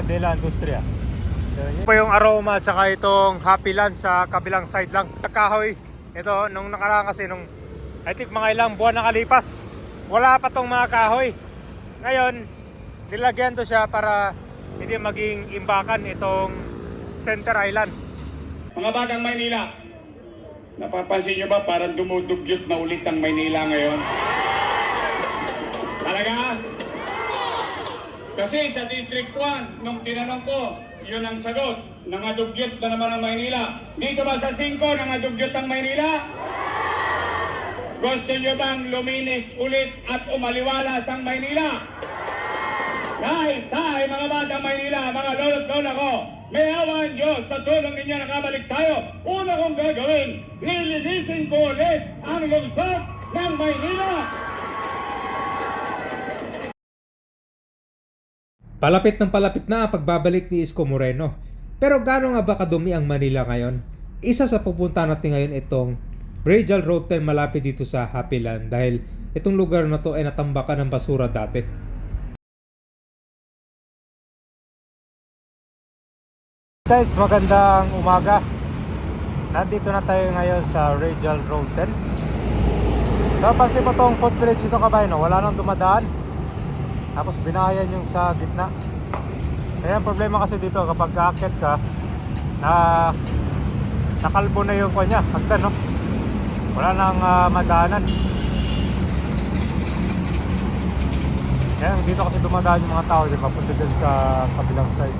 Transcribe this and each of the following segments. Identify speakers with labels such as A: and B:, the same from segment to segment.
A: Ela de la Industria. So, po yung aroma at saka itong Happy Land sa kabilang side lang. Kahoy, ito nung nakaraan kasi nung I think mga ilang buwan nakalipas, wala pa tong mga kahoy. Ngayon, nilagyan to siya para hindi maging imbakan itong Center Island.
B: Mga batang Maynila, napapansin nyo ba parang dumudugyot na ulit ang Maynila ngayon? Talaga? Kasi sa District 1, nung tinanong ko, yun ang sagot. Nangadugyot na naman ang Maynila. Dito ba sa 5, nangadugyot ang Maynila? Gusto nyo bang luminis ulit at umaliwalas ang Maynila? Tay, tay, mga batang Maynila, mga lolo't lola ko, may awan Diyos sa tulong ninyo nakabalik tayo. Una kong gagawin, lilinisin ko ulit ang lungsod ng Maynila.
C: Palapit ng palapit na ang pagbabalik ni Isko Moreno. Pero gaano nga ba kadumi ang Manila ngayon? Isa sa pupunta natin ngayon itong Bridal Road 10 malapit dito sa Happy Land dahil itong lugar na to ay natambakan ng basura dati.
A: Guys, magandang umaga. Nandito na tayo ngayon sa Radial Road 10. So, pansin mo tong footbridge ito kabay, no? wala nang dumadaan. Tapos binayan yung sa gitna. Kaya ang problema kasi dito kapag aakyat ka, na nakalbo na yung kanya, hagdan, no? Wala nang ah, madaanan. Kaya dito kasi dumadaan yung mga tao, di ba? Punta dun sa kabilang side.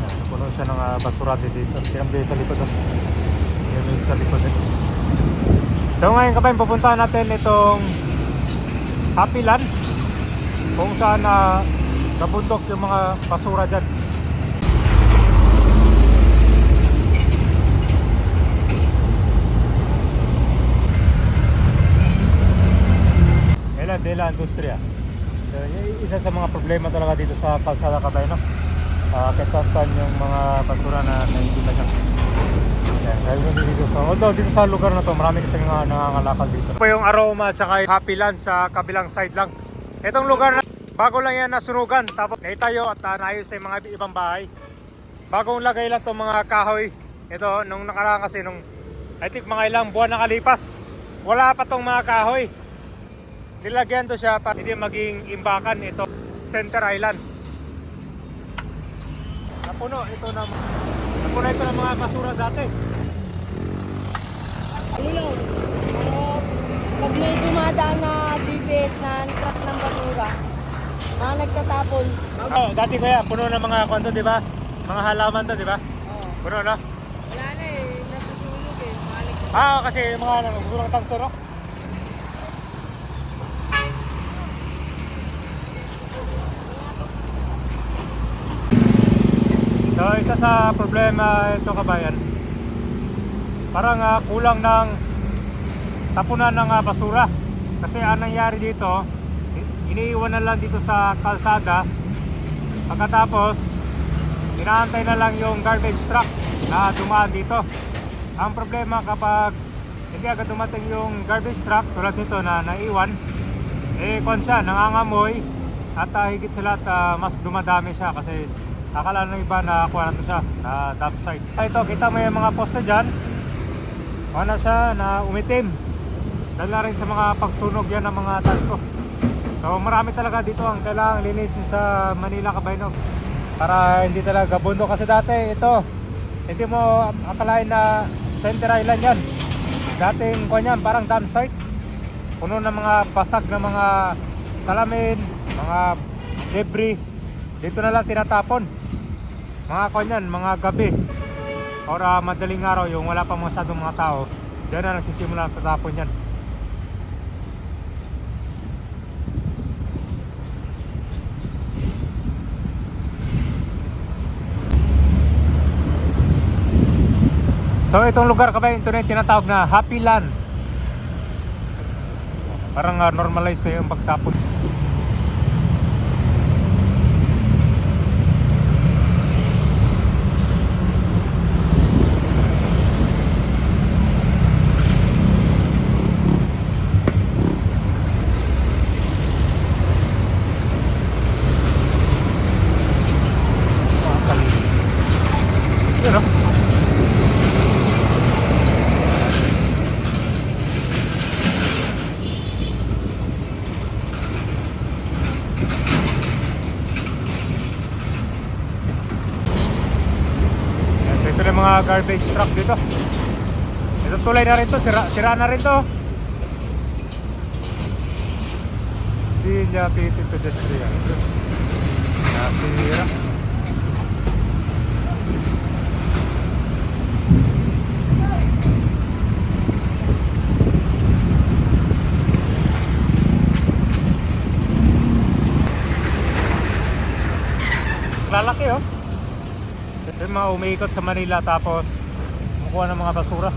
A: Yan, Puno siya ng uh, basurante dito. Tinambi sa likod. Yung sa likod. Eh. So ngayon kapag pupuntahan natin itong Happy Land kung saan na nabundok yung mga basura dyan. Ela de la Industria. Y- isa sa mga problema talaga dito sa kalsada kabay, no? Uh, katasan yung mga basura na naibila niya. Yan, dahil hindi dito sa, although dito sa lugar na to, marami kasi mga nangangalakal dito. Ito po yung aroma at saka happy land sa kabilang side lang. Itong lugar na, bago lang yan nasunugan, tapos naitayo at uh, naayos sa mga ibang bahay. Bagong lagay lang itong mga kahoy. Ito, nung nakaraan kasi, nung I think mga ilang buwan nakalipas, wala pa tong mga kahoy. Nilagyan to siya para hindi maging imbakan ito Center Island. Napuno ito na napuno ito ng mga basura dati.
D: Ano lang, ah, pag may dumadaan na DPS na truck ng basura, na nagtatapon,
A: Oh, dati kaya puno ng mga kwanto, di ba? Mga halaman to, di ba?
D: oh,
A: Puno no?
D: wala na eh, nasusunog eh. Mga nagtatapon.
A: Ah, kasi yung mga ano, gurang tanso, no? So, isa sa problema ito kabayan, parang ah, kulang ng tapunan ng ah, basura. Kasi ang nangyari dito, iniiwan na lang dito sa kalsada. Pagkatapos, inaantay na lang yung garbage truck na dumaan dito. Ang problema kapag hindi agad dumating yung garbage truck tulad nito na naiwan, eh kung siya, nangangamoy at ah, higit sa lahat ah, mas dumadami siya kasi akala ng iba na kuha na siya na dump site. Ito, kita mo yung mga poste dyan. Ano siya na umitim. Dahil na rin sa mga pagsunog yan ng mga tanso. So marami talaga dito ang kailangang linisin sa Manila Kabaynog. Para hindi talaga bundo kasi dati ito hindi mo akalain na Center Island yan. Dating kanyan parang dam site. Puno ng mga basag na mga salamin, mga debris. Dito na lang tinatapon. Mga kanyan, mga gabi. Or ah, madaling araw yung wala pa masyadong mga tao. Diyan na nagsisimula ang tatapon yan. So itong lugar kabay, ito na tinatawag na Happy Land. Parang uh, normalize na yung pagtapon. Garbage truck dito. Ito tulay na rin to, sira, sira na rin to. Niya piti pedestrian. Nasira. Lalaki oh. Yung mga umiikot sa Manila tapos kumukuha ng mga basura.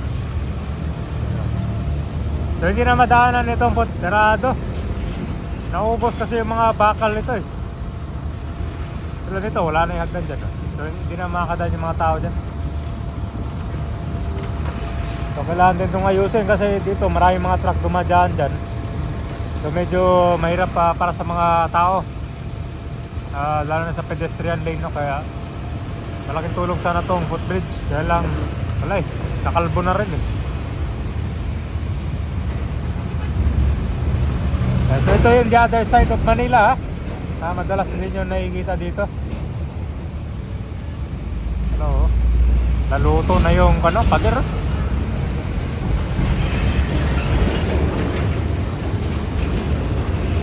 A: So hindi na madaanan itong Ponderado. Naubos kasi yung mga bakal nito eh. Tulad nito, wala na yung hagdan dyan. oh. So hindi na makakadaan yung mga tao dyan. So kailangan din itong ayusin kasi dito maraming mga truck dumadaan dyan. So medyo mahirap pa para sa mga tao. Ah, lalo na sa pedestrian lane no kaya malaking tulong sana tong footbridge kaya lang wala eh. Nakalbo na rin eh. So ito yung the other side of Manila ha? Ah, madalas din nyo nakikita dito. Ano naluto na yung ano pader?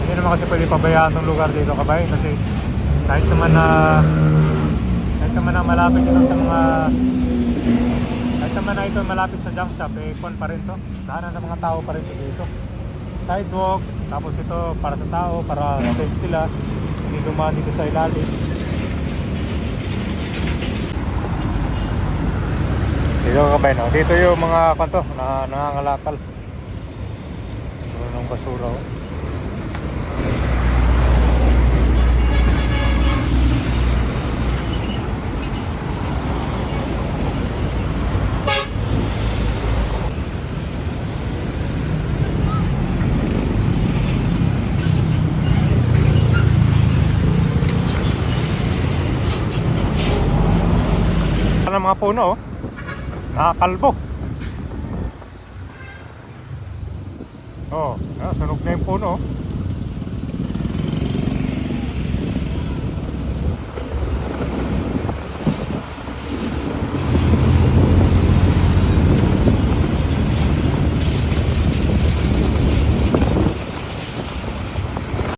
A: Hindi naman kasi pwede pabayaan tong lugar dito kabay. Kasi kahit naman na kahit naman na malapit ito sa mga kahit naman na ito malapit sa junk shop eh pa rin to. Daanan ng mga tao pa rin to dito. Sidewalk tapos ito para sa tao para safe sila. Hindi dumaan dito sa ilalim. Dito kabay no dito yung mga kanto na nangangalakal. Ng basura oh. Ano mga puno oh. Nakakalbo. Oh, ah, sunog na yung puno oh.